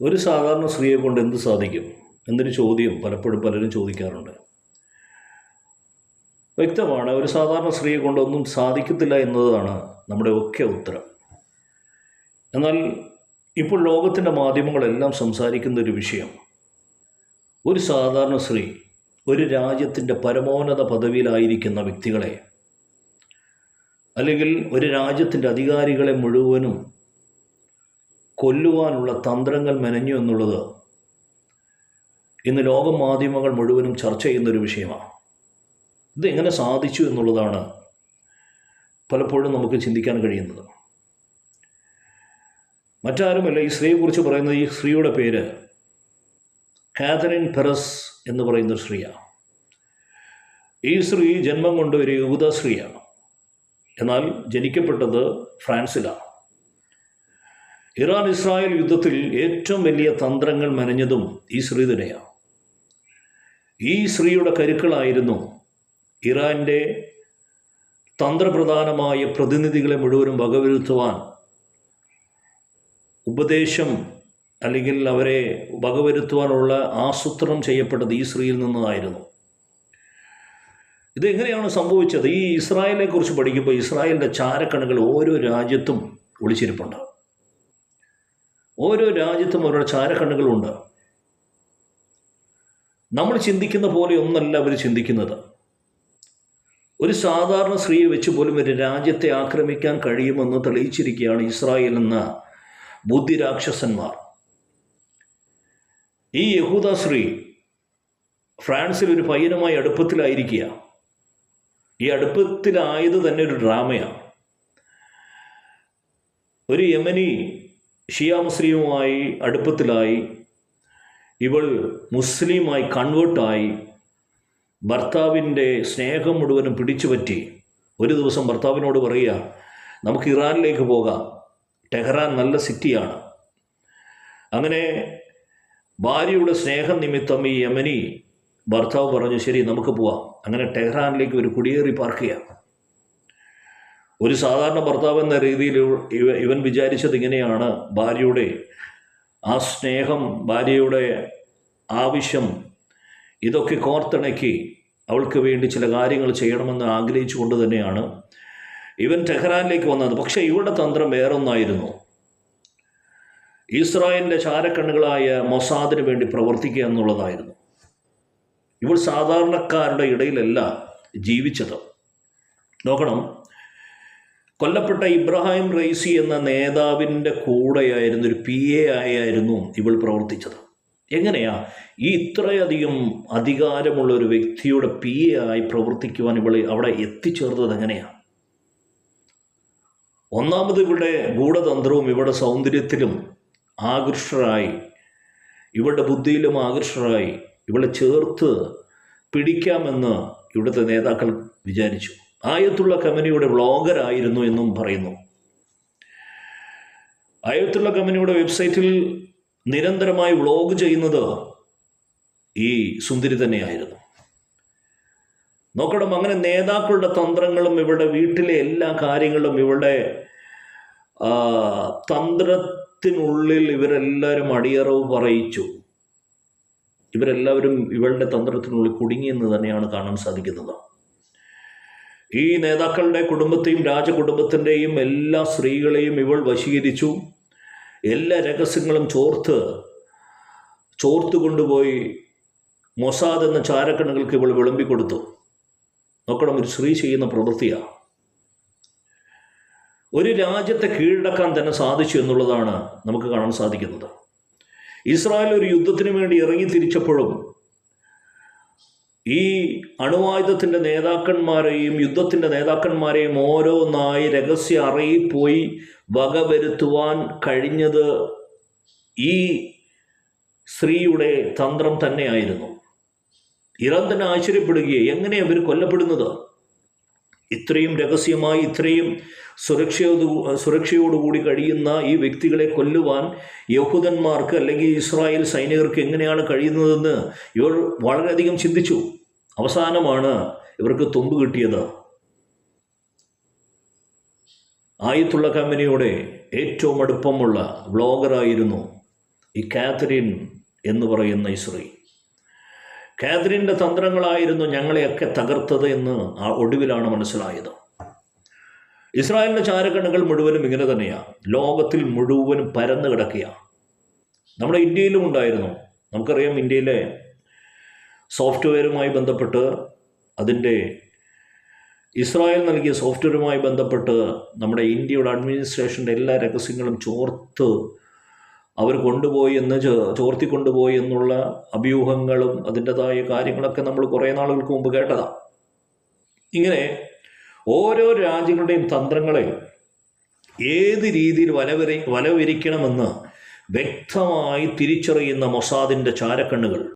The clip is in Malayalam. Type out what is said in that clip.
ഒരു സാധാരണ സ്ത്രീയെ കൊണ്ട് എന്ത് സാധിക്കും? എന്നൊരു ചോദ്യം പലപ്പോഴും പലരും ചോദിക്കാറുണ്ട്. വ്യക്തമാണ് ഒരു സാധാരണ സ്ത്രീയെ കൊണ്ടൊന്നും സാധിക്കത്തില്ല എന്നതാണ് നമ്മുടെ ഒക്കെ ഉത്തരം. എന്നാൽ ഇപ്പോൾ ലോകത്തിന്റെ മാധ്യമങ്ങളെല്ലാം സംസാരിക്കുന്ന ഒരു വിഷയം. ഒരു സാധാരണ സ്ത്രീ ഒരു രാജ്യത്തിന്റെ പരമോന്നത പദവിയിലായിരിക്കുന്ന വ്യക്തികളെ അല്ലെങ്കിൽ ഒരു രാജ്യത്തിന്റെ അധികാരികളെ മുഴുവനും കൊല്ലുവാനുള്ള തന്ത്രങ്ങൾ മെനഞ്ഞു എന്നുള്ളത് ഇന്ന് ലോക മാധ്യമങ്ങൾ മുഴുവനും ചർച്ച ചെയ്യുന്നൊരു വിഷയമാണ്. ഇതെങ്ങനെ സാധിച്ചു എന്നുള്ളതാണ് പലപ്പോഴും നമുക്ക് ചിന്തിക്കാൻ കഴിയുന്നത്. മറ്റാരുമല്ല ഈ സ്ത്രീയെക്കുറിച്ച് പറയുന്നത് ഈ സ്ത്രീയുടെ പേര് കാതറിൻ പെറസ് എന്ന് പറയുന്ന സ്ത്രീയാണ്. ഈ സ്ത്രീ ജന്മം കൊണ്ട് ഒരു യൂത സ്ത്രീയാണ്. എന്നാൽ ജനിക്കപ്പെട്ടത് ഫ്രാൻസിലാണ്. ഇറാൻ ഇസ്രായേൽ യുദ്ധത്തിൽ ഏറ്റവും വലിയ തന്ത്രങ്ങൾ മെനഞ്ഞതും ഈ സ്ത്രീ തന്നെയാണ്. ഈ സ്ത്രീയുടെ കരുക്കളായിരുന്നു ഇറാന്റെ തന്ത്രപ്രധാനമായ പ്രതിനിധികളെ മുഴുവനും വകവരുത്തുവാൻ ഉപദേശം അല്ലെങ്കിൽ അവരെ വകവരുത്തുവാനുള്ള ആസൂത്രണം ചെയ്യപ്പെട്ടത് ഈ സ്ത്രീയിൽ നിന്നായിരുന്നു. ഇതെങ്ങനെയാണ് സംഭവിച്ചത്? ഈ ഇസ്രായേലിനെ കുറിച്ച് പഠിക്കുമ്പോൾ ഇസ്രായേലിന്റെ ചാരക്കണുകൾ ഓരോ രാജ്യത്തും ഒളിച്ചിരിപ്പുണ്ട്. ഓരോ രാജ്യത്തും ഓരോ ചാരക്കണ്ണുകളുണ്ട്. നമ്മൾ ചിന്തിക്കുന്ന പോലെ ഒന്നല്ല അവർ ചിന്തിക്കുന്നത്. ഒരു സാധാരണ സ്ത്രീയെ വെച്ച് പോലും ഒരു രാജ്യത്തെ ആക്രമിക്കാൻ കഴിയുമെന്ന് തെളിയിച്ചിരിക്കുകയാണ് ഇസ്രായേൽ എന്ന ബുദ്ധിരാക്ഷസന്മാർ. ഈ യഹൂദ സ്ത്രീ ഫ്രാൻസിൽ ഒരു പയ്യനുമായി അടുപ്പത്തിലായിരിക്കുക. ഈ അടുപ്പത്തിലായത് തന്നെ ഒരു ഡ്രാമയാണ്. ഒരു യമനി ഷിയ മുസ്ലിമുമായി അടുപ്പത്തിലായി. ഇവൾ മുസ്ലിമായി കൺവേർട്ടായി ഭർത്താവിന്റെ സ്നേഹം മുഴുവനും പിടിച്ചുപറ്റി. ഒരു ദിവസം ഭർത്താവിനോട് പറയുക നമുക്ക് ഇറാനിലേക്ക് പോകാം. ടെഹ്റാൻ നല്ല സിറ്റിയാണ്. അങ്ങനെ ഭാര്യയുടെ സ്നേഹം നിമിത്തം ഈ യമനി ഭർത്താവ് പറഞ്ഞു ശരി നമുക്ക് പോവാം. അങ്ങനെ ടെഹ്റാനിലേക്ക് ഒരു കുടിയേറി പാർക്കുകയാണ് ഒരു സാധാരണ ഭർത്താവ് എന്ന രീതിയിൽ ഇവ ഇവൻ വിചാരിച്ചത് ഇങ്ങനെയാണ്. ഭാര്യയുടെ ആ സ്നേഹം ഭാര്യയുടെ ആവശ്യം ഇതൊക്കെ കോർത്തിണക്കി അവൾക്ക് വേണ്ടി ചില കാര്യങ്ങൾ ചെയ്യണമെന്ന് ആഗ്രഹിച്ചുകൊണ്ട് തന്നെയാണ് ഇവൻ ടെഹ്റാനിലേക്ക് വന്നത്. പക്ഷേ ഇവളുടെ തന്ത്രം വേറൊന്നായിരുന്നു. ഇസ്രായേലിന്റെ ചാരക്കണ്ണുകളായ മൊസാദിന് വേണ്ടി പ്രവർത്തിക്കുക എന്നുള്ളതായിരുന്നു. ഇവൾ സാധാരണക്കാരുടെ ഇടയിലല്ല ജീവിച്ചത്. നോക്കണം. കൊല്ലപ്പെട്ട ഇബ്രാഹിം റൈസി എന്ന നേതാവിന്റെ കൂടെയായിരുന്നു ഒരു പി എ ആയിരുന്നു ഇവൾ പ്രവർത്തിച്ചത്. എങ്ങനെയാ? ഈ ഇത്രയധികം അധികാരമുള്ള ഒരു വ്യക്തിയുടെ പി എ ആയി പ്രവർത്തിക്കുവാൻ ഇവൾ അവിടെ എത്തിച്ചേർന്നത് എങ്ങനെയാ? ഒന്നാമത് ഇവളുടെ ഗൂഢതന്ത്രവും ഇവളുടെ സൗന്ദര്യത്തിലും ആകൃഷ്ടരായി. ഇവളുടെ ബുദ്ധിയിലും ആകൃഷ്ടരായി. ഇവളെ ചേർത്ത് പിടിക്കാമെന്ന് ഇവിടുത്തെ നേതാക്കൾ വിചാരിച്ചു. ആയത്തുള്ള കമ്പനിയുടെ വ്ളോഗറായിരുന്നു എന്നും പറയുന്നു. ആയത്തുള്ള കമ്പനിയുടെ വെബ്സൈറ്റിൽ നിരന്തരമായി വ്ളോഗ് ചെയ്യുന്നത് ഈ സുന്ദരി തന്നെയായിരുന്നു. നോക്കണം അങ്ങനെ നേതാക്കളുടെ തന്ത്രങ്ങളും ഇവരുടെ വീട്ടിലെ എല്ലാ കാര്യങ്ങളും ഇവരുടെ തന്ത്രത്തിനുള്ളിൽ ഇവരെല്ലാവരും അടിയറവ് പറയിച്ചു. ഇവരെല്ലാവരും ഇവളുടെ തന്ത്രത്തിനുള്ളിൽ കുടുങ്ങിയെന്ന് തന്നെയാണ് കാണാൻ സാധിക്കുന്നത്. ഈ നേതാക്കളുടെ കുടുംബത്തെയും രാജകുടുംബത്തിന്റെയും എല്ലാ സ്ത്രീകളെയും ഇവൾ വശീകരിച്ചു. എല്ലാ രഹസ്യങ്ങളും ചോർത്ത് ചോർത്ത് കൊണ്ടുപോയി മൊസാദ് എന്ന ചാരക്കണുകൾക്ക് ഇവൾ വിളമ്പിക്കൊടുത്തു. നോക്കണം ഒരു സ്ത്രീ ചെയ്യുന്ന പ്രവൃത്തിയാണ് ഒരു രാജ്യത്തെ കീഴടക്കാൻ തന്നെ സാധിച്ചു എന്നുള്ളതാണ് നമുക്ക് കാണാൻ സാധിക്കുന്നത്. ഇസ്രായേൽ ഒരു യുദ്ധത്തിന് വേണ്ടി ഇറങ്ങി തിരിച്ചപ്പോഴും ഈ അണുവായുധത്തിന്റെ നേതാക്കന്മാരെയും യുദ്ധത്തിന്റെ നേതാക്കന്മാരെയും ഓരോന്നായി രഹസ്യ അറിയിപ്പോയി പോയി വകവരുത്തുവാൻ കഴിഞ്ഞത് ഈ സ്ത്രീയുടെ തന്ത്രം തന്നെയായിരുന്നു. ഇറാൻ തന്നെ ആശ്ചര്യപ്പെടുകയെ എങ്ങനെ അവർ കൊല്ലപ്പെടുന്നത്? ഇത്രയും രഹസ്യമായി ഇത്രയും സുരക്ഷയോട് സുരക്ഷയോടുകൂടി കഴിയുന്ന ഈ വ്യക്തികളെ കൊല്ലുവാൻ യഹൂദന്മാർക്ക് അല്ലെങ്കിൽ ഇസ്രായേൽ സൈനികർക്ക് എങ്ങനെയാണ് കഴിയുന്നതെന്ന് ഇവർ വളരെയധികം ചിന്തിച്ചു. അവസാനമാണ് ഇവർക്ക് തുമ്പ് കിട്ടിയത്. ആയിത്തുള്ള കമ്പനിയുടെ ഏറ്റവും അടുപ്പമുള്ള വ്ളോഗറായിരുന്നു ഈ കാത്തറിൻ എന്ന് പറയുന്ന ഈ സ്ത്രീ തന്ത്രങ്ങളായിരുന്നു ഞങ്ങളെയൊക്കെ തകർത്തത് എന്ന് ആ ഒടുവിലാണ് മനസ്സിലായത്. ഇസ്രായേലിന്റെ ചാരക്കണ്ണുകൾ മുഴുവനും ഇങ്ങനെ തന്നെയാണ് ലോകത്തിൽ മുഴുവനും പരന്നു കിടക്കുക നമ്മുടെ ഇന്ത്യയിലും ഉണ്ടായിരുന്നു. നമുക്കറിയാം ഇന്ത്യയിലെ സോഫ്റ്റ്വെയറുമായി ബന്ധപ്പെട്ട് അതിന്റെ ഇസ്രായേൽ നൽകിയ സോഫ്റ്റ്വെയറുമായി ബന്ധപ്പെട്ട് നമ്മുടെ ഇന്ത്യയുടെ അഡ്മിനിസ്ട്രേഷന്റെ എല്ലാ രഹസ്യങ്ങളും ചോർത്ത് അവർ കൊണ്ടുപോയി എന്ന് ചോർത്തി കൊണ്ടുപോയി എന്നുള്ള അഭ്യൂഹങ്ങളും അതിന്റെതായ കാര്യങ്ങളൊക്കെ നമ്മൾ കുറേ നാളുകൾക്ക് മുമ്പ് കേട്ടതാണ് ഇങ്ങനെ ഓരോ രാജ്യങ്ങളുടെയും തന്ത്രങ്ങളെ ഏത് രീതിയിൽ വലവിരി വലവിരിക്കണമെന്ന് വ്യക്തമായി തിരിച്ചറിയുന്ന മൊസാദിന്റെ ചാരക്കണ്ണുകൾ.